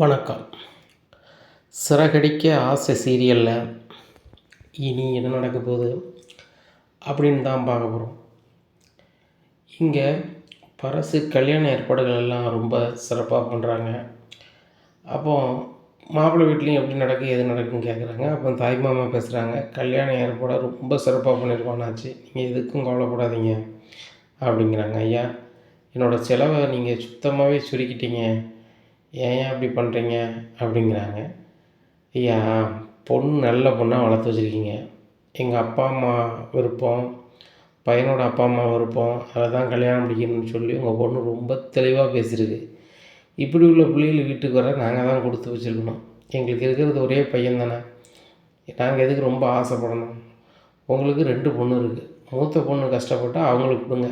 வணக்கம். சிறகடிக்க ஆசை சீரியலில் இனி என்ன நடக்க போகுது அப்படின்னு தான் பார்க்க போகிறோம் இங்கே பரசு கல்யாண ஏற்பாடுகள் எல்லாம் ரொம்ப சிறப்பாக பண்ணுறாங்க அப்போ மாப்பிள்ளை வீட்லேயும் எப்படி நடக்கு எது நடக்குன்னு கேட்குறாங்க அப்போ தாய் மாமா பேசுகிறாங்க கல்யாண ஏற்பாடை ரொம்ப சிறப்பாக பண்ணியிருக்கோன்னாச்சு நீங்கள் எதுக்கும் கவலைப்படாதீங்க. அப்படிங்கிறாங்க ஐயா என்னோடய செலவை நீங்கள் சுத்தமாகவே சுருக்கிட்டீங்க. ஏன் ஏன் அப்படி பண்ணுறீங்க அப்படிங்கிறாங்க. ஐயா பொண்ணு நல்ல பொண்ணாக வளர்த்து வச்சுருக்கீங்க. எங்கள் அப்பா அம்மா விருப்பம் பையனோட அப்பா அம்மா விருப்பம் அதை தான் கல்யாணம் முடிக்கணும்னு சொல்லி உங்கள் பொண்ணு ரொம்ப தெளிவாக பேசியிருக்கு. இப்படி உள்ள பிள்ளைகள் வீட்டுக்கு வர நாங்கள் தான் கொடுத்து வச்சுருக்கணும். எங்களுக்கு இருக்கிறது ஒரே பையன் தானே. நாங்கள் எதுக்கு ரொம்ப ஆசைப்படணும்? உங்களுக்கு ரெண்டு பொண்ணு இருக்குது மூத்த பொண்ணு கஷ்டப்பட்டால் அவங்களுக்கு கொடுங்க.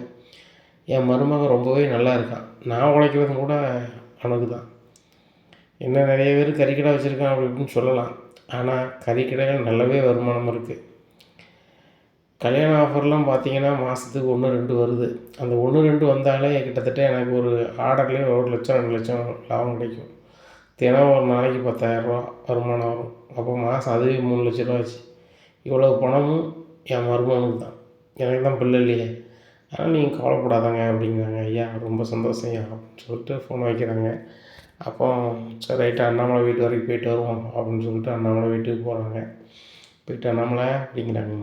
என் மருமகன் ரொம்பவே நல்லா இருக்கான் நான் உழைக்கிறதும் கூட அவனுக்கு தான் என்ன நிறைய பேர் கறிக்கடை வச்சுருக்கான் அப்படி இப்படின்னு சொல்லலாம். ஆனால் கறிக்கடைகள் நல்லாவே வருமானம் இருக்குது கல்யாண ஆஃபர்லாம் பார்த்தீங்கன்னா மாதத்துக்கு ஒன்று ரெண்டு வருது. அந்த ஒன்று ரெண்டு வந்தாலே கிட்டத்தட்ட எனக்கு ஒரு ஆர்டர்லேயே ஒரு லட்சம் ரெண்டு லட்சம் லாபம் கிடைக்கும். தினம் ஒரு நாளைக்கு பத்தாயிரரூபா வருமானம் வரும் அப்போ மாதம் அதுவே மூணு லட்ச ரூபா ஆச்சு. இவ்வளோ பணமும் என் மருமகனுக்கு தான். எனக்கு தான் பிள்ளை இல்லையே. ஆனால் நீங்கள் கவலைப்படாதாங்க அப்படிங்கிறாங்க. ஐயா ரொம்ப சந்தோஷம் ஐயா அப்படின்னு சொல்லிட்டு ஃபோன் வைக்கிறாங்க. அப்போ சரி ரைட்டு அண்ணாமலை வீட்டு வரைக்கும் போயிட்டு வருவோம் அப்படின்னு சொல்லிட்டு அண்ணாமலை வீட்டுக்கு போகிறாங்க போயிட்டு அண்ணாமலை அப்படிங்கிறாங்க.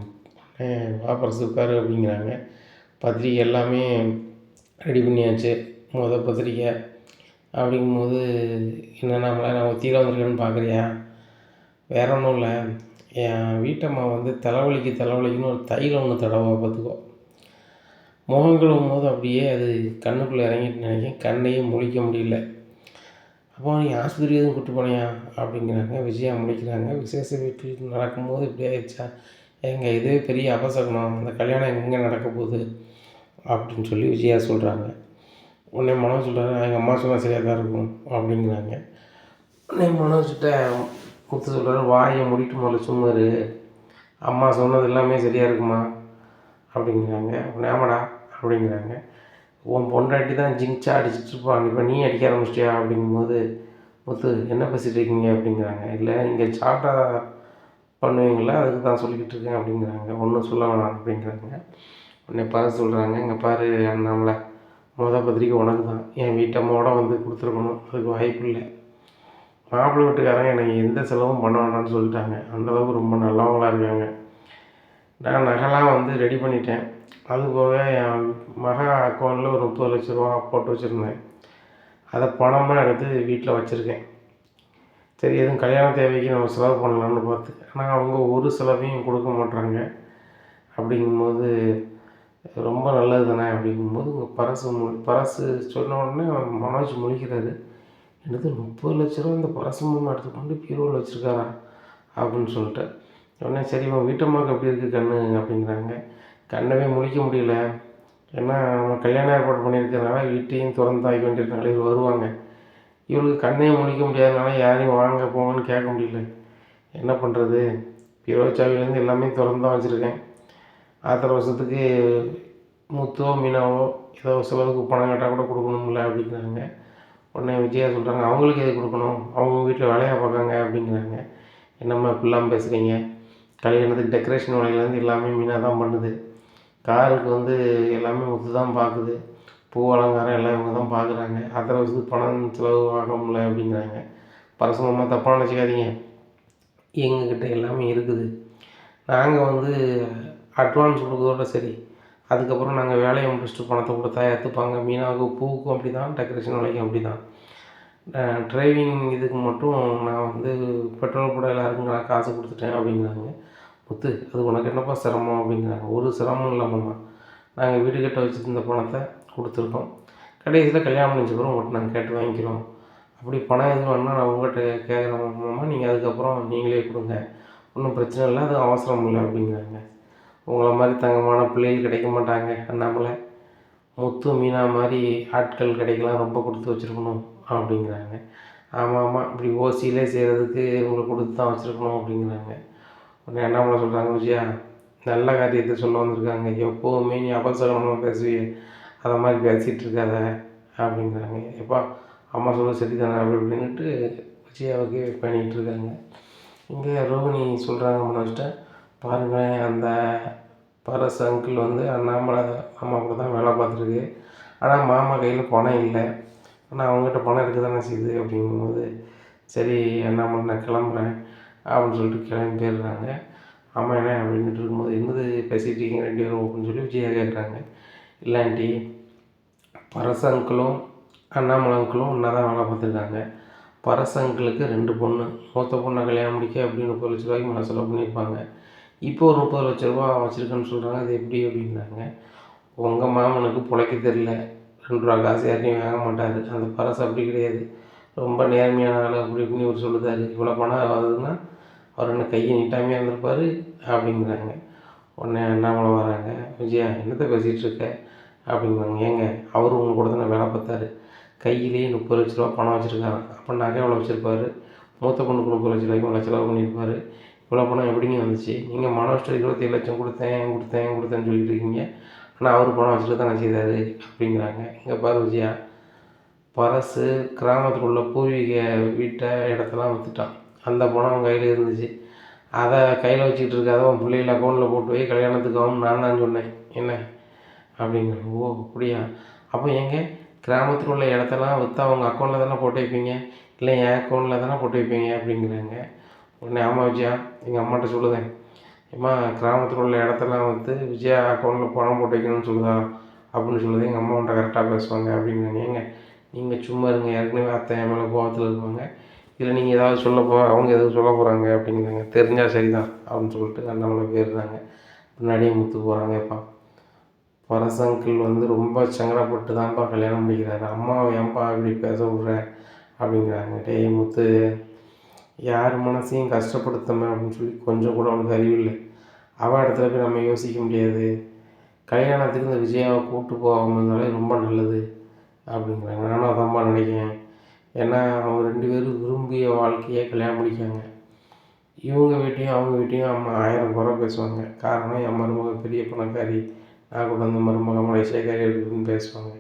உடனே வா உட்காரு அப்படிங்கிறாங்க. பத்திரிக்கை எல்லாமே ரெடி பண்ணியாச்சு. முத பத்திரிக்கை. அப்படிங்கும்போது என்னென்னாமலை நான் ஒத்தியில் வந்திருக்கேன்னு பார்க்குறியா? வேற ஒன்றும் இல்லை. என் வீட்டம்மா வந்து தலைவலிக்கு தலைவலிக்குன்னு ஒரு தையில் ஒன்று தடவை பார்த்துக்கோ. முகம் கழுவும் போது அப்படியே அது கண்ணுக்குள்ளே இறங்கிட்டு நினைக்கிறேன். கண்ணையும் முழிக்க முடியல. அப்போ நீ ஆஸ்பத்திரி எதுவும் கூட்டு போனியா அப்படிங்கிறாங்க. விஜயா முடிக்கிறாங்க. விசேஷ வீட்டில் நடக்கும்போது இப்படி ஆயிடுச்சா? எங்கள் இதே பெரிய அபசகனம். அந்த கல்யாணம் எங்கே நடக்க போகுது? அப்படின்னு சொல்லி விஜயா சொல்கிறாங்க உடனே மனோஜ் சொல்கிறாரு எங்கள் அம்மா சொன்னால் சரியாக தான் இருக்கும். அப்படிங்கிறாங்க. உடனே மனோஜ்கிட்ட முத்து சொல்கிறாரு வாயை முடிட்டு முதல்ல சும்மாரு அம்மா சொன்னது எல்லாமே சரியாக இருக்குமா? அப்படிங்கிறாங்க. உடனே ஆமாடா அப்படிங்கிறாங்க. உன் பொண்டாட்டி தான் ஜிங்ச்சா அடிச்சிட்டு இருப்பாங்க இப்போ நீ அடிக்க ஆரம்பிச்சிட்டியா அப்படிங்கும்போது முத்து என்ன பேசிகிட்டு இருக்கீங்க அப்படிங்கிறாங்க. இல்லை நீங்கள் சாப்பிட்டா பண்ணுவீங்களா? அதுக்கு தான் சொல்லிக்கிட்டு இருக்கேன் அப்படிங்கிறாங்க. ஒன்றும் சொல்ல வேணாம் அப்படிங்கிறாங்க. உடனே பாரு சொல்கிறாங்க இங்கே பாரு அண்ணாமலை. மொதல் பத்திரிக்கை உனக்கு தான். என் வீட்டம்மோட வந்து கொடுத்துருக்கணும். அதுக்கு வாய்ப்பு இல்லை. மாப்பிள்ளை வீட்டுக்காரங்க எனக்கு எந்த செலவும் பண்ண வேண்டாம்னு சொல்லிட்டாங்க. அந்தளவுக்கு ரொம்ப நல்லவங்களாக இருக்காங்க. நான் நகைலாம் வந்து ரெடி பண்ணிட்டேன். அது போக என் மக அக்கௌண்ட்டில் ஒரு முப்பது லட்ச ரூபா போட்டு வச்சுருந்தேன். அதை பணமாக எடுத்து வீட்டில் வச்சுருக்கேன். சரி எதுவும் கல்யாண தேவைக்கு நம்ம செலவு பண்ணலாம்னு பார்த்து ஆனால் அவங்க ஒரு செலவையும் கொடுக்க மாட்டாங்க அப்படிங்கும்போது ரொம்ப நல்லது தானே அப்படிங்கும்போது உங்கள் பரசு மொழி பரசு சொன்ன உடனே மனோஜ் முழிக்கிறாரு. என்னது முப்பது லட்ச ரூபா இந்த பரசு மூலமாக எடுத்துக்கொண்டு பீரோவில் வச்சுருக்காரா? அப்படின்னு சொல்லிட்டு உடனே சரி உன் வீட்டம்மாவுக்கு எப்படி இருக்குது கண்ணு? அப்படிங்கிறாங்க. கண்ணவே முழிக்க முடியல. ஏன்னா அவங்க கல்யாணம் ஏற்பாடு பண்ணியிருக்கிறதுனால வீட்டையும் திறந்து ஆகி வேண்டியிருக்கனால இவர் வருவாங்க. இவளுக்கு கண்ணே முழிக்க முடியாதனால யாரையும் வாங்க போங்கன்னு கேட்க முடியல. என்ன பண்ணுறது பிரோச்சாவிலேருந்து எல்லாமே திறந்து தான் வச்சுருக்கேன். ஆத்திர வருஷத்துக்கு முத்தோ மீனாவோ ஏதோ செலவுக்கு பணம் கேட்டால் கூட கொடுக்கணும்ல அப்படிங்கிறாங்க. உடனே விஜயா சொல்கிறாங்க அவங்களுக்கு எது கொடுக்கணும்? அவங்க வீட்டில் வேலையாக பார்க்காங்க அப்படிங்கிறாங்க. என்னம்மா இப்படிலாம் பேசுகிறீங்க கல்யாணத்துக்கு டெக்கரேஷன் வேலையிலேருந்து எல்லாமே மீனாக தான் பண்ணுது. காருக்கு வந்து எல்லாமே முத்து தான் பார்க்குது. பூ அலங்காரம் எல்லாம் இவங்க தான் பார்க்குறாங்க. ஆத்திர பணம் செலவு ஆகும்ல அப்படிங்கிறாங்க. பரசுமமாக தப்பாக நினச்சிக்காதீங்க. எங்கக்கிட்ட எல்லாமே இருக்குது. நாங்கள் வந்து அட்வான்ஸ் கொடுக்குறதோட சரி. அதுக்கப்புறம் நாங்கள் வேலையை முடிச்சுட்டு பணத்தை கொடுத்தா ஏற்றுப்பாங்க மீனாவுக்கு பூவுக்கும் அப்படி தான் டெக்கரேஷன் வேலைக்கும் அப்படி தான் டிரைவிங் இதுக்கு மட்டும் நான் வந்து பெட்ரோல் கூட எல்லாருக்கும் நான் காசு கொடுத்துட்டேன் அப்படிங்கிறாங்க. முத்து அது உனக்கு என்னப்பா சிரமம் அப்படிங்கிறாங்க. ஒரு சிரமம் இல்லாமம்மா நாங்கள் வீடு கட்ட வச்சுருந்த பணத்தை கொடுத்துருக்கோம். கடைசியில் கல்யாணம் முடிஞ்சப்பறம் உங்கள்கிட்ட நாங்கள் கேட்டு வாங்கிக்கிறோம். அப்படி பணம் எதுவும் வேணுன்னா நான் உங்கள்கிட்ட கேட்குறோம்மா நீங்கள் அதுக்கப்புறம் நீங்களே கொடுங்க. ஒன்றும் பிரச்சனை இல்லை. அது அவசரம் இல்லை அப்படிங்கிறாங்க. உங்களை மாதிரி தங்கமான பிள்ளைகள் கிடைக்க மாட்டாங்க. அண்ணாமலை முத்து மீனா மாதிரி ஆட்கள் கிடைக்கலாம் ரொம்ப கொடுத்து வச்சுருக்கணும் அப்படிங்கிறாங்க. ஆமாம் ஆமாம் இப்படி ஓசியிலே செய்கிறதுக்கு உங்களுக்கு கொடுத்து தான் வச்சுருக்கணும் அப்படிங்கிறாங்க. உடனே அண்ணாமலை சொல்கிறாங்க விஜயா? நல்ல காரியத்தை சொல்ல வந்திருக்காங்க. எப்போவுமே நீ அபசகனமாக பேசுவிய. அதை மாதிரி பேசிகிட்டு இருக்காத அப்படிங்கிறாங்க. எப்பா அம்மா சொல்ல சரி தானே அப்படி அப்படின்ட்டு விஜயாவுக்கு பண்ணிகிட்டு இருக்காங்க. இங்கே ரோஹிணி சொல்கிறாங்க மனோஜ்கிட்ட பாருங்களேன் அந்த பரஸ் அங்கிள் வந்து அண்ணாமலை மாமா கூட தான் வேலை பார்த்துருக்கு. ஆனால் மாமா கையில் பணம் இல்லை. ஆனால் அவங்ககிட்ட பணம் இருக்க தானே செய்யுது? அப்படிங்கும்போது சரி அண்ணாமலை நான் கிளம்புறேன். அப்படின்னு சொல்லிட்டு கிளம்பி போயிடுறாங்க. ஆமாம் என்ன அப்படின்ட்டு இருக்கும்போது என்னது பேசிகிட்டு இருக்கீங்க ரெண்டு பேரும் அப்படின்னு சொல்லி விஜயா கேட்குறாங்க இல்லாண்டி பரஸ் அங்கிளும் அண்ணாமலை அங்கிளும் ஒன்றா தான் வேலை பார்த்துருக்காங்க. பரஸ் அங்கிளுக்கு ரெண்டு பொண்ணு மூத்த பொண்ணை கல்யாணம் முடிக்க அப்படின்னு முப்பது லட்ச ரூபாய்க்கு மேலே செலவு பண்ணியிருப்பாங்க. இப்போ ஒரு முப்பது லட்ச ரூபா வச்சுருக்கேன்னு சொல்கிறாங்க அது எப்படி அப்படின்னாங்க. உங்கள் மாமனுக்கு பிழைக்க தெரில ரெண்டு ரூபா காசு யாரையும் வாங்க மாட்டார். அந்த பரசு அப்படி கிடையாது. ரொம்ப நேர்மையான ஆள் அப்படி இப்படின்னு ஒரு சொல்லுதாரு. இவ்வளோ பணம் ஆகுதுன்னா அவர் என்ன கையை நீட்டாமையாக இருந்திருப்பார் அப்படிங்கிறாங்க. உடனே அண்ணாமலை வராங்க. விஜயா என்னத்தை பேசிகிட்டு இருக்க? அப்படிங்கிறாங்க. ஏங்க அவர் உங்கள் கூட தானே வேலை பார்த்தாரு. கையிலேயே முப்பது லட்ச ரூபா பணம் வச்சுருக்காரு. அப்போ நகை எவ்வளோ வச்சுருப்பார்? மூத்த பொண்ணுக்கு முப்பது லட்ச ரூபாய்க்கு மேலே செலவு பண்ணியிருப்பார். இவ்வளோ பணம் எப்படிங்க வந்துச்சு? நீங்கள் மனோஷ்ட இருபத்தேழு லட்சம் கொடுத்தேன் கொடுத்தேன் கொடுத்தேன்னு சொல்லிட்டு இருக்கீங்க. ஆனால் அவர் பணம் வச்சுட்டு தானே செய்தார் அப்படிங்கிறாங்க. இங்கே பாரு விஜயா. பரசு கிராமத்தில் உள்ள பூர்வீக வீட்டை இடத்தெல்லாம் விற்றுட்டான் அந்த பணம் அவன் கையில் இருந்துச்சு. அதை கையில் வச்சுக்கிட்டு இருக்காத உன் பிள்ளைகள் அக்கௌண்ட்டில் போட்டு போய் கல்யாணத்துக்கு ஆகும் நான் தான் சொன்னேன். என்ன? அப்படிங்கிற ஓ அப்படியா? அப்போ ஏங்க கிராமத்தில் உள்ள இடத்தெல்லாம் விற்று அவங்க அக்கௌண்ட்டில் தானே போட்டு வைப்பீங்க? இல்லை என் அக்கௌண்ட்டில் தானே போட்டு வைப்பீங்க? அப்படிங்கிறாங்க. உடனே ஆமாம் விஜயா எங்கள் அம்மாட்ட சொல்லுதேன். ஏம்மா கிராமத்தில் உள்ள இடத்தெல்லாம் வந்து விஜயா அக்கௌண்ட்டில் பணம் போட்டு வைக்கணும்னு சொல்லுதா? அப்படின்னு சொல்லுது. எங்கள் அம்மாவன்ட்ட கரெக்டாக பேசுவாங்க அப்படிங்கிறாங்க ஏங்க நீங்கள் சும்மா இருங்க. ஏற்கனவே அத்தை என் மேலே கோவத்தில் இருப்பாங்க. இல்லை நீங்கள் ஏதாவது சொல்ல போ அவங்க எதுவும் சொல்ல போகிறாங்க அப்படிங்கிறாங்க. தெரிஞ்சால் சரி தான் அப்படின்னு சொல்லிட்டு அண்ணாமலை போயிடுறாங்க. பின்னாடியே முத்து போகிறாங்க இப்போ. பரசங்கிள் வந்து ரொம்ப சங்கடப்பட்டு தான்ப்பா கல்யாணம் பண்ணிக்கிறாரு. அம்மாவை ஏன்ப்பா இப்படி பேச விட்ற அப்படிங்கிறாங்க. டேய் முத்து யார் மனசையும் கஷ்டப்படுத்தாம அப்படின்னு சொல்லி கொஞ்சம் கூட அவனுக்கு அறிவு இல்லை. அவள் இடத்துல போய் நம்ம யோசிக்க முடியாது. கல்யாணத்துக்கு இந்த விஜயாவை கூப்பிட்டு போகாமல் இருந்தாலே ரொம்ப நல்லது அப்படிங்கிறாங்க. நானும் அதான்ப்பா நினைக்கிறேன். ஏன்னா அவங்க ரெண்டு பேரும் விரும்பிய வாழ்க்கையை கல்யாணம் முடிக்காங்க இவங்க வீட்டையும் அவங்க வீட்டையும் அம்மா ஆயிரம் குறை பேசுவாங்க. காரணம் என் மருமக பெரிய பணக்காரி. நான் கூட அந்த மருமக மலேசியாக்காரி இருக்குதுன்னு பேசுவாங்க.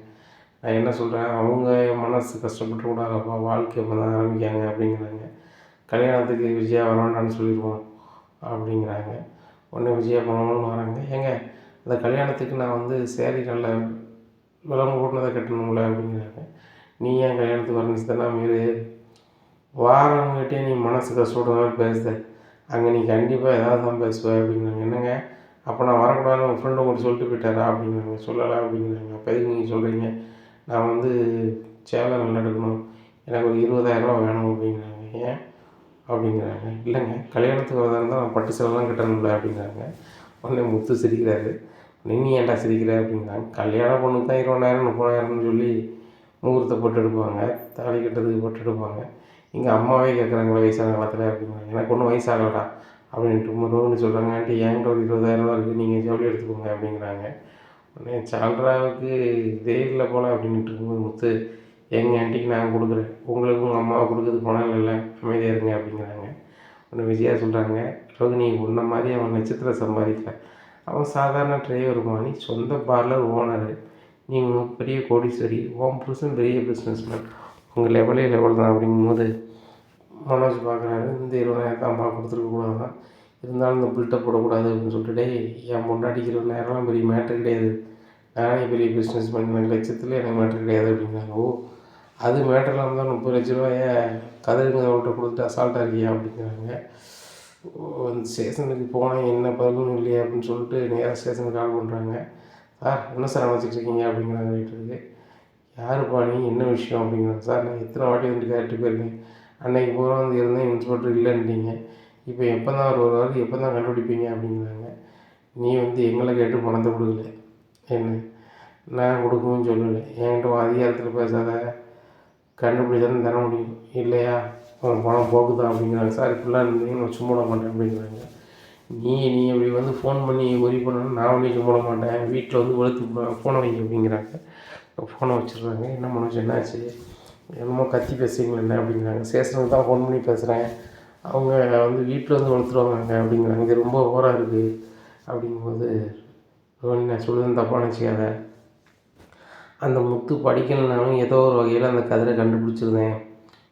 நான் என்ன சொல்கிறேன் அவங்க மனசு கஷ்டப்பட்டு கூடாதப்பா வாழ்க்கை இப்போ தான் ஆரம்பிக்காங்க அப்படிங்கிறாங்க. கல்யாணத்துக்கு விஜயா வரவேண்டான்னு சொல்லிடுவோம் அப்படிங்கிறாங்க. உடனே விஜயா பண்ணணும்னு வராங்க. ஏங்க அந்த கல்யாணத்துக்கு நான் வந்து சேரீ நல்ல விலங்கு கூட்டினதை கட்டணுங்களே அப்படிங்கிறாங்க. நீ ஏன் கல்யாணத்துக்கு வரணும் தானே மீறு வாரவங்ககிட்டே நீ மனசு கஷ்டப்படுற மாதிரி பேசுத. அங்கே நீ கண்டிப்பாக ஏதாவது தான் பேசுவ அப்படிங்கிறாங்க. என்னங்க? அப்போ நான் வரக்கூடாதுன்னு உங்கள் ஃப்ரெண்டு உங்களுக்கு சொல்லிட்டு போயிட்டாரா அப்படிங்கிறாங்க. சொல்லலை அப்படிங்கிறாங்க. அப்போ எதுக்கு நீங்கள் சொல்கிறீங்க நான் வந்து சேலை நல்லா எடுக்கணும். எனக்கு ஒரு இருபதாயிரரூபா வேணும் அப்படிங்கிறாங்க. ஏன்? அப்படிங்கிறாங்க. இல்லைங்க. கல்யாணத்துக்கு வரதா இருந்தால் நான் பட்டு சேலைலாம் கட்டணும்ல அப்படிங்கிறாங்க. உடனே முத்து சிரிக்கிறாரு. நீ ஏன்டா சிரிக்கிற அப்படிங்கிறாங்க. கல்யாணம் பொண்ணுக்கு தான் இருபதாயிரம் முப்பதாயிரம்னு சொல்லி முகூர்த்த போட்டு எடுப்பாங்க தாலி கட்டுறதுக்கு போட்டு எடுப்பாங்க இங்கே அம்மாவே கேட்குறாங்க வயசான காலத்தில் அப்படிங்கிறாங்க எனக்கு ஒன்றும் வயசாகலடா அப்படின்ட்டு முருகன்னு சொல்கிறாங்க ஆண்டி என்கிட்ட ஒரு இருபதாயிரம் ரூபா இருக்குது நீங்கள் ஜவுளி எடுத்துக்கோங்க அப்படிங்கிறாங்க. உடனே சால்ராவுக்கு இதே இல்லை போல் அப்படின்ட்டு இருக்கும்போது முத்து எங்கள் ஆண்டிக்கு நான் கொடுக்குறேன். உங்களுக்கு உங்கள் அம்மாவை கொடுக்குறது பணம் இல்லை அமைதியாக இருங்க அப்படிங்கிறாங்க. உடனே விஜயா சொல்கிறாங்க ரோகிணி உன்ன மாதிரி அவன் நட்சத்திரம் சம்பாதிக்கல. அவன் சாதாரண டிரைவர் மாதிரி சொந்த பார்லர் ஓனரு நீங்கள் பெரிய கோடீஸ்வரி உன் புருஷன் பெரிய பிஸ்னஸ்மேன் உங்கள் லெவலே லெவல் தான் அப்படிங்கும்போது மனோஜ் பார்க்குறாரு இந்த இருபதாயிரத்தை அம்மா கொடுத்துருக்க கூடாது தான் இருந்தாலும் இந்த பில்ட்டை போடக்கூடாது அப்படின்னு சொல்லிட்டு டேய் என் முன்னாடி இருபதாயிரம்லாம் பெரிய மேட்ரு கிடையாது. நானே பெரிய பிஸ்னஸ் பண்ண லட்சத்தில் எனக்கு மேட்ரு கிடையாது அப்படிங்கிறாங்க. ஓ அது மேட்ரு இல்லாமல் தான் முப்பது லட்ச ரூபாய கதிருங்க அவர்கிட்ட கொடுத்துட்டு அசால்ட்டாக இருக்கியா? அப்படிங்கிறாங்க. ஸ்டேஷனுக்கு போனேன் என்ன பதிலும் இல்லையா அப்படின்னு சொல்லிட்டு நேராக ஸ்டேஷனுக்கு கால் பண்ணுறாங்க சார் என்ன சார் நினச்சிட்டு இருக்கீங்க அப்படிங்கிறாங்க வீட்டுக்கு யாருப்பா நீ? என்ன விஷயம் அப்படிங்கிறாங்க சார் நான் எத்தனை வாட்டி வந்து கேட்டு போயிருக்கேன் அன்னைக்கு பூரா வந்து இருந்தேன் இன்ஸ்பெக்டர் இல்லைன்ட்டீங்க. இப்போ எப்போ தான் அவர் வருவார் எப்போ தான் கண்டுபிடிப்பீங்க அப்படிங்கிறாங்க. நீ வந்து எங்களை கேட்டு பணத்தை கொடுக்கல. என்ன? நான் கொடுக்கவும் சொல்லலை. என்கிட்ட அதிகாரத்தில் பேசாத. கண்டுபிடிச்சாலும் தர முடியும். இல்லையா? பணம் போக்குதான் அப்படிங்கிறாங்க. சார் இப்படிலாம் இருந்தீங்கன்னு சும்மா மாட்டேன் அப்படிங்கிறாங்க. நீ நீ அப்படி வந்து ஃபோன் பண்ணி ஒரி பண்ணணும் நான் ஒன்றும் சும்மா மாட்டேன். வீட்டில் வந்து வெளுத்து ஃபோனை வைங்க அப்படிங்கிறாங்க. ஃபோனை வச்சிடுறாங்க. என்ன பண்ணுச்சு என்னாச்சு? என்னமோ கத்தி பேசுறீங்களா என்ன அப்படிங்கிறாங்க. சேஷனுக்கு தான் ஃபோன் பண்ணி பேசுகிறேன் அவங்க வந்து வீட்டில் வந்து வளர்த்துருவாங்க அப்படிங்கிறாங்க. இது ரொம்ப ஓவராக இருக்குது அப்படிங்கும்போது ரோஹினி நான் சொல்லுறது தப்பாக நினச்சிக்காத. அந்த முத்து படிக்கலைனாலும் ஏதோ ஒரு வகையில் அந்த கதிரை கண்டுபிடிச்சிருந்தேன்.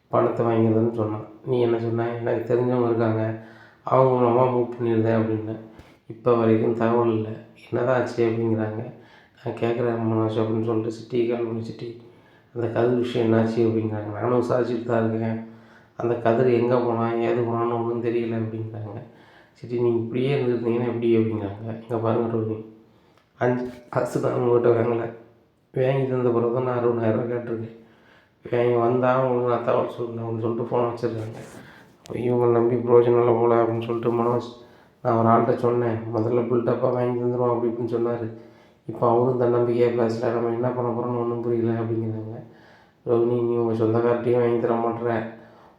பணத்தை வாங்கிறதுன்னு சொன்னான். நீ என்ன சொன்ன? எனக்கு தெரிஞ்சவங்க இருக்காங்க. அவங்க மூலமாக மூவ் பண்ணியிருந்தேன் அப்படின்னேன் இப்போ வரைக்கும் தகவல் இல்லை. என்னதான் ஆச்சு அப்படிங்கிறாங்க. நான் கேட்குறேன் மனோஜ் அப்படின்னு சொல்லிட்டு சிட்டி கால் பண்ணி சிட்டி அந்த கதிர் விஷயம் என்னாச்சு? அப்படிங்கிறாங்க. நானும் விசாரிச்சுட்டு தான் இருக்கேன். அந்த கதிர் எங்கே போனான்? ஏது போனான்னு ஒன்றும் தெரியல அப்படிங்கிறாங்க. சிட்டி நீங்கள் இப்படியே இருந்துருந்தீங்கன்னா எப்படி? அப்படிங்கிறாங்க. இங்கே பாருங்க ரோஹினி அஞ்சு காசு தான் உங்கள்கிட்ட வாங்கலை. வாங்கி தந்த பிறகு தான் நான் அறுபதாயிரரூவா கேட்டிருக்கேன். வாங்கி வந்தால் உங்களுக்கு நான் தகவல் சொல்லுறேன் அப்படின்னு சொல்லிட்டு ஃபோன் வச்சுருக்காங்க இவங்களை நம்பி பிரோஜனம் இல்லை போல அப்படின்னு சொல்லிட்டு மனோஜ் நான் ஒரு ஆள்கிட்ட சொன்னேன் முதல்ல பில்டப்பாக வாங்கி தந்துடுவோம் அப்படி இப்படின்னு சொன்னார். இப்போ அவரும் தன்னம்பிக்கையாக பேசல நம்ம என்ன பண்ண போகிறோம்னு ஒன்றும் புரியல அப்படிங்கிறாங்க. ரோஹினி நீ உங்கள் சொந்தக்கார்ட்டையும் வாங்கி தர மாட்டேற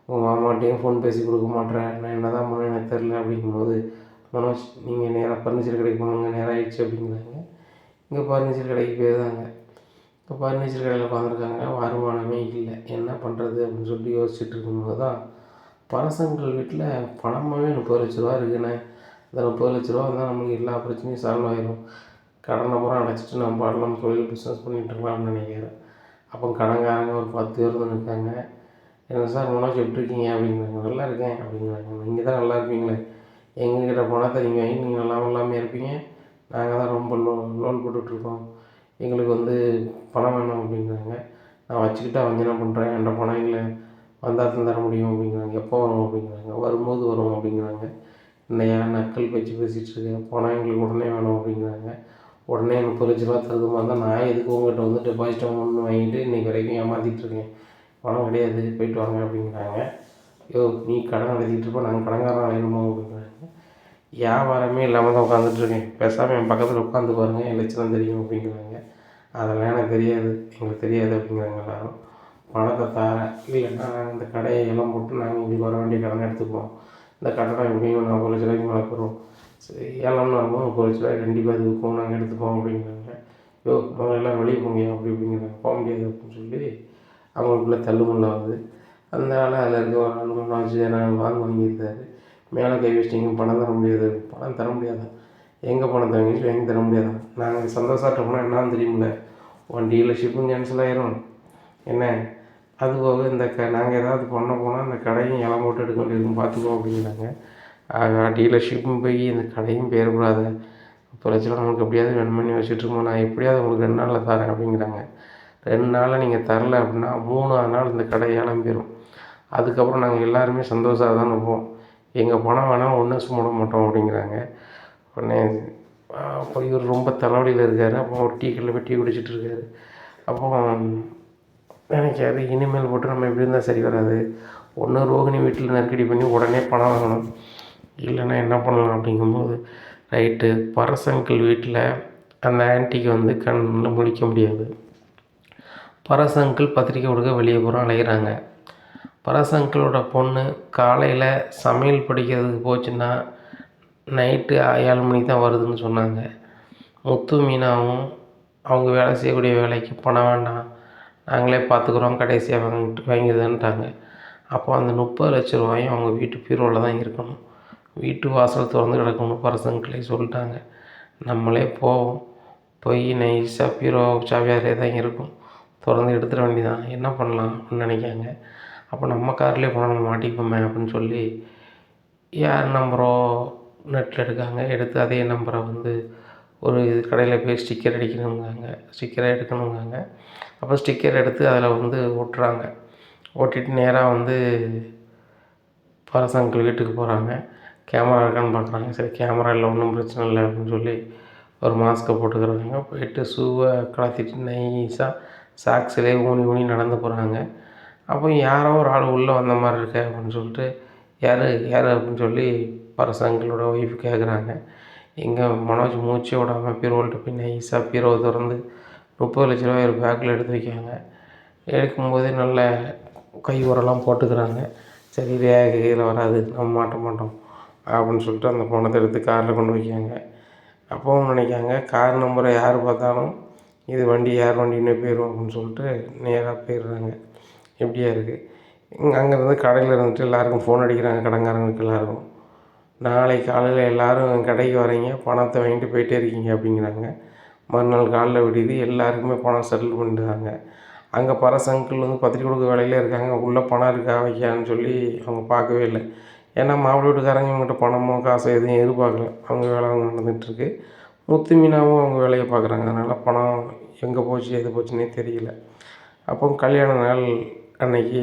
உங்கள் மாமாட்டையும் ஃபோன் பேசி கொடுக்க மாட்டேற நான் என்ன தான் பண்ண எனக்கு தெரில அப்படிங்கும்போது மனோஜ் நீங்கள் நேராக ஃபர்னிச்சர் கடைக்கு போனாங்க நேரம் ஆயிடுச்சு அப்படிங்கிறாங்க. இங்கே ஃபர்னிச்சர் கடைக்கு போயிருந்தாங்க. இப்போ ஃபர்னிச்சர் கடையில் உட்காந்துருக்காங்க வருமானமே இல்லை என்ன பண்ணுறது அப்படின்னு சொல்லி யோசிச்சுட்டு இருக்கும்போது தான் பரசங்கள் வீட்டில் பணமாகவே முப்பது லட்ச ரூபா இருக்குண்ணே. இந்த முப்பது லட்ச ரூபா இருந்தால் நம்மளுக்கு எல்லா பிரச்சனையும் சால்வ் ஆகிடும் கடனை பூரா அடைச்சிட்டு நம்ம பாடலாம் தொழில் பிஸ்னஸ் பண்ணிகிட்ருக்கலாம்னு நினைக்கிறேன். அப்போ கடன்காரங்க ஒரு பத்து பேர் வந்து இருக்காங்க என்ன சார் மனோஜ் எப்படி இருக்கீங்க? அப்படிங்கிறாங்க. நல்லா இருக்கேன் அப்படிங்கிறாங்க. நீங்கள் தான் நல்லா இருப்பீங்களே. எங்ககிட்ட பணத்தை நீங்கள் வாங்கி நீங்கள் நல்லா இல்லாமல் இருப்பீங்க. நாங்கள் தான் ரொம்ப லோ லோன் போட்டுட்ருக்கோம் எங்களுக்கு வந்து பணம் வேணும் அப்படிங்கிறாங்க. நான் வச்சுக்கிட்டா வந்து என்ன பண்ணுறேன் என்கிட்ட பணம் இல்லை. வந்தால் தான் தர முடியும் அப்படிங்கிறாங்க. எப்போ வரும் அப்படிங்கிறாங்க. வரும்போது வரும் அப்படிங்கிறாங்க. என்னையா நக்கல் பேச்சு பேசிகிட்டு இருக்கேன் போனால் எங்களுக்கு உடனே வேணும் அப்படிங்கிறாங்க. உடனே எனக்கு லட்ச ரூபா தருது மாதிரி தான் நான் எதுக்கு உங்கள்கிட்ட வந்து டெபாசிட் ஒன்று வாங்கிட்டு இன்றைக்கி வரைக்கும் ஏமாற்றிட்டு இருக்கேன். பணம் கிடையாது. போயிட்டு வாங்க அப்படிங்கிறாங்க. யோ நீ கடன் நடத்திக்கிட்டு இருப்ப. நாங்கள் கடங்காரன் ஆயிடுமோ அப்படிங்கிறாங்க. வியாபாரமே இல்லாமல் தான் உட்காந்துட்ருக்கேன் பேசாமல் என் பக்கத்தில் உட்காந்து பாருங்கள் என் லட்சம் தெரியும் அப்படிங்கிறாங்க. அதெல்லாம் எனக்கு தெரியாது. எங்களுக்கு தெரியாது அப்படிங்கிறாங்க எல்லாரும். பணத்தை தரேன். இல்லைன்னா இந்த கடையை எல்லாம் போட்டு நாங்கள் இங்கே வர வேண்டிய கடனை எடுத்துக்குவோம். இந்த கடனை எப்படியும் நாற்பது லட்ச ரூபாய்க்கு மேலே பெறுவோம் சரி ஏழாம்னு வரும்போது ஒரு லட்ச ரூபாய் கண்டிப்பாக இது நாங்கள் எடுத்துப்போம் அப்படிங்கிறாங்க. யோ முதல்ல எல்லாம் வெளியே போங்க அப்படி இப்படிங்கிறாங்க. போக முடியாது அப்படின்னு சொல்லி அவங்களுக்குள்ள தள்ளுமுள்ள வருது அதனால் அதில் இருக்க ஒரு ஆள் மூணு வச்சு நாங்கள் வாங்க வாங்கியிருந்தாரு மேலே கை வச்சிட்டிங்க பணம் தர முடியாது. பணம் தர முடியாதா? எங்கே பணம் வாங்கிட்டு வாங்கி தர முடியாதா? நாங்கள் சந்தோஷாட்ட போனால் என்னன்னு தெரியுமில்ல ஒன் டீலர்ஷிப்பும் கேன்சல் ஆயிரும். என்ன? அது போக இந்த க நாங்கள் ஏதாவது பண்ண போனால் அந்த கடையும் இலம் போட்டு எடுக்க வேண்டியது பார்த்துக்கோ அப்படிங்கிறாங்க. டீலர்ஷிப்பும் போய் இந்த கடையும் போயிடக்கூடாது முப்பது லட்ச ரூபா எப்படியாவது ரன் பண்ணி வச்சுட்ருக்கோம் நான் எப்படியாவது உங்களுக்கு ரெண்டு நாளில் தரேன் அப்படிங்கிறாங்க. ரெண்டு நாளில் நீங்கள் தரல அப்படின்னா மூணாவது நாள் இந்த கடை ஏலம் போயிடும் அதுக்கப்புறம் நாங்கள் எல்லாருமே சந்தோஷமாக தான் இருப்போம். எங்கள் பணம் வேணாலும் ஒன்றும் சுமட மாட்டோம் அப்படிங்கிறாங்க. உடனே அப்போ இவர் ரொம்ப தலைவலியில் இருக்கார். அப்போ ஒரு டீ கடையில் போய் டீ குடிச்சிட்டு இருக்காரு. அப்போ நினைக்காரு இனிமேல் போட்டு நம்ம எப்படி இருந்தால் சரி வராது. ஒன்று ரோகிணி வீட்டில் நெருக்கடி பண்ணி உடனே பணம் வாங்கணும். இல்லைன்னா என்ன பண்ணலாம் அப்படிங்கும்போது ரைட்டு. பரசங்கிள் வீட்டில் அந்த ஆன்ட்டிக்கு வந்து கண்ணில் முடிக்க முடியாது. பரசங்கிள் பத்திரிக்கை கொடுக்க வெளியே போகிறோம் அலைகிறாங்க பரசங்கிளோட பொண்ணு காலையில் சமையல் படிக்கிறதுக்கு போச்சுன்னா நைட்டு ஏழு மணிக்கு தான் வருதுன்னு சொன்னாங்க. முத்து மீனாவும் அவங்க வேலை செய்யக்கூடிய வேலைக்கு பணம் வேண்டாம். நாங்களே பார்த்துக்குறோம் கடைசியாக வாங்கிட்டு வாங்கிடுதுன்ட்டாங்க. அப்போ அந்த முப்பது லட்ச ரூபாயும் அவங்க வீட்டு பீரோவில் தான் இருக்கணும். வீட்டு வாசல் திறந்து கிடக்கணும் பரசங்களே சொல்லிட்டாங்க. நம்மளே போவோம். போய் நைஸாக பீரோ சாவியாரே தான் இருக்கும். திறந்து எடுத்துட வேண்டியதான் என்ன பண்ணலாம் அப்படின்னு நினைக்காங்க. அப்போ நம்ம கார்லேயே போனால் நம்ம மாட்டிப்போமே அப்படின்னு சொல்லி யார் நம்பரோ நெட்டில் எடுக்காங்க. எடுத்து அதே நம்பரை வந்து ஒரு இது கடையில் போய் ஸ்டிக்கர் அடிக்கணுங்காங்க ஸ்டிக்கரை எடுக்கணுங்காங்க அப்போ ஸ்டிக்கர் எடுத்து அதில் வந்து ஒட்டுறாங்க ஓட்டிட்டு நேராக வந்து பரசங்கள் வீட்டுக்கு போகிறாங்க. கேமரா இருக்கான்னு பார்க்குறாங்க. சரி கேமரா இல்லை ஒன்றும் பிரச்சனை இல்லை அப்படின்னு சொல்லி ஒரு மாஸ்க்கை போட்டுக்கிறாங்க. போயிட்டு ஷூவை கலத்திட்டு நைஸாக சாக்ஸிலே ஊனி ஊனி நடந்து போகிறாங்க. அப்போ யாரோ ஒரு ஆள் உள்ளே வந்த மாதிரி இருக்கே அப்படின்னு சொல்லிட்டு யார் யார் அப்படின்னு சொல்லி பரசங்களோட ஒய்ஃப் கேட்குறாங்க. எங்கே மனோஜ் மூச்சே விடாமல் பீரோல்கிட்ட போய் நைஸாக பீரோவை திறந்து முப்பது லட்ச ரூபாய் ஒரு பேக்கில் எடுத்து வைக்காங்க எடுக்கும்போதே நல்ல கை உரம்லாம் போட்டுக்கிறாங்க. சரி வேக கீழே வராது நம்ம மாட்ட மாட்டோம் அப்படின்னு சொல்லிட்டு அந்த பணத்தை எடுத்து காரில் கொண்டு வைக்காங்க அப்பவும் நினைக்காங்க கார் நம்பரை யார் பார்த்தாலும் இது வண்டி யார் வண்டின்னு போயிடும் அப்படின்னு சொல்லிட்டு நேராக போயிடுறாங்க. இப்படியா இருக்குது இங்கே அங்கேருந்து கடையில் இருந்துட்டு எல்லாருக்கும் ஃபோன் அடிக்கிறாங்க கடங்காரங்களுக்கு எல்லாருக்கும். நாளை காலையில் எல்லோரும் கடைக்கு வரீங்க பணத்தை வாங்கிட்டு போயிட்டே இருக்கீங்க அப்படிங்கிறாங்க. மறுநாள் காலைல விடியுது எல்லாருக்குமே பணம் செட்டில் பண்ணிடுறாங்க அங்கே பரஸ் அங்கிள் வந்து பத்திரிக்கை கொடுக்க வேலையில் இருக்காங்க உள்ளே பணம் இருக்கா வைக்கான்னு சொல்லி அவங்க பார்க்கவே இல்லை. ஏன்னா மாப்பிள்ளை வீட்டுக்காரங்க இவங்ககிட்ட பணமோ காசோ எதுவும் எதிர்பார்க்கல. அவங்க வேலை அவங்க நடந்துகிட்ருக்கு. முத்து மீனாவும் அவங்க வேலையை பார்க்குறாங்க. அதனால் பணம் எங்கே போச்சு எது போச்சுன்னே தெரியல. அப்போ கல்யாண நாள் அன்னைக்கு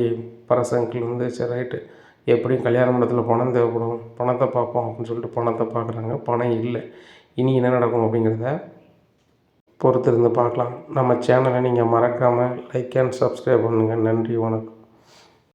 பரஸ் அங்கிள் வந்து சரி ரைட்டு எப்படியும் கல்யாண மண்டபத்தில் பணம் தேவைப்படும். பணத்தை பார்ப்போம் அப்படின்னு சொல்லிட்டு பணத்தை பார்க்குறாங்க. பணம் இல்லை. இனி என்ன நடக்கும் அப்படிங்கிறத பொறுத்திருந்து பார்க்கலாம். நம்ம சேனலை நீங்கள் மறக்காமல் லைக் அண்ட் சப்ஸ்கிரைப் பண்ணுங்கள் நன்றி வணக்கம்.